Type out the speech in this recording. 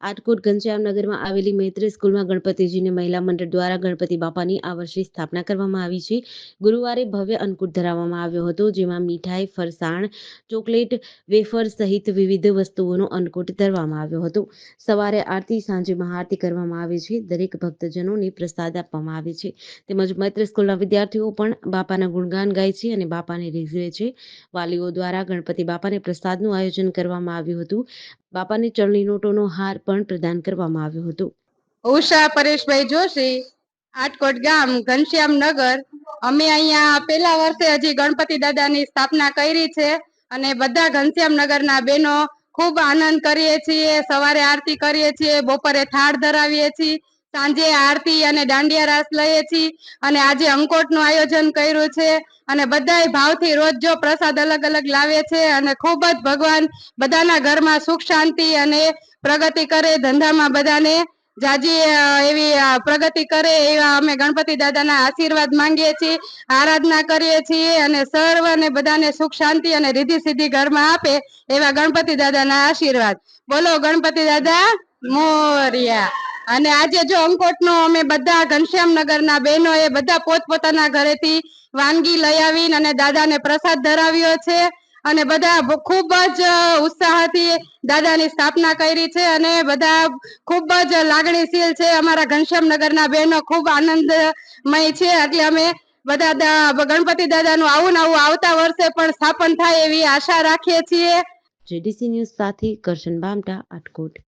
આટકોટ ઘનશ્યામનગરમાં આવેલી મૈત્રી સ્કૂલમાં ગણપતિજીને મહિલા મંડળ દ્વારા ગણપતિ બાપાની આ વર્ષે સ્થાપના કરવામાં આવી છે. ગુરુવારે ભવ્ય અન્નકૂટ ધરાવવામાં આવ્યો હતો, જેમાં મીઠાઈ, ફરસાણ, ચોકલેટ, વેફર સહિત વિવિધ વસ્તુઓનો અન્નકૂટ ધરવામાં આવ્યો હતો. સવારે આરતી, સાંજે મહાઆરતી કરવામાં આવે છે. દરેક ભક્તજનોને પ્રસાદ આપવામાં આવે છે. તેમજ મૈત્રી સ્કૂલના વિદ્યાર્થીઓ પણ બાપાના ગુણગાન ગાય છે અને બાપાને રીઝવે છે. વાલીઓ દ્વારા ગણપતિ બાપાને પ્રસાદનું આયોજન કરવામાં આવ્યું હતું. બાપાને ચલણી નોટોનો હાર પણ પ્રદાન કરવામાં આવ્યો હતો. ઉષા, પરેશભાઈ જોશી, આટકોટ ગામ, ઘનશ્યામ નગર, અમે અહીંયા પેલા વર્ષે હજી ગણપતિ દાદાની સ્થાપના કરી છે અને બધા ઘનશ્યામ નગરના બહેનો ખૂબ આનંદ કરીએ છીએ, સવારે આરતી કરીએ છીએ, બપોરે થાળ ધરાવીએ છીએ, સાંજે આરતી અને દાંડિયા રાસ લઈએ છીએ અને આજે અંકોટનું આયોજન કર્યું છે. અને બધાય ભાવથી રોજ જો પ્રસાદ અલગ અલગ લાવે છે અને ખૂબ જ ભગવાન બધાના ઘરમાં સુખ, શાંતિ અને પ્રગતિ કરે ધંધામાં બધાને. જાજી એવી પ્રગતિ કરે એવા અમે ગણપતિ દાદાના આશીર્વાદ માંગીએ છીએ, આરાધના કરીએ છીએ અને સર્વને બધાને સુખ, શાંતિ અને રીધિ સિદ્ધિ ઘરમાં આપે એવા ગણપતિ દાદાના આશીર્વાદ. બોલો ગણપતિ દાદા, મોર્યા. અને આજે જો અંકોટનો અમે બધા ઘનશ્યામનગરના એ બધા પોતપોતાના ઘરેથી વાનગી લઈ આવીને અને દાદાને પ્રસાદ ધરાવ્યો છે અને બધા ખૂબ જ ઉત્સાહથી દાદાની સ્થાપના કરી છે અને બધા ખૂબ જ લાગણીશીલ છે. અમારા ઘનશ્યામનગરના બહેનો ખૂબ આનંદમય છે. એટલે અમે બધા ગણપતિ દાદાનું આવું ને આવું આવતા વર્ષે પણ સ્થાપન થાય એવી આશા રાખીએ છીએ. જેડીસી ન્યૂઝ સાથે કરશન બામટા આટકોટ.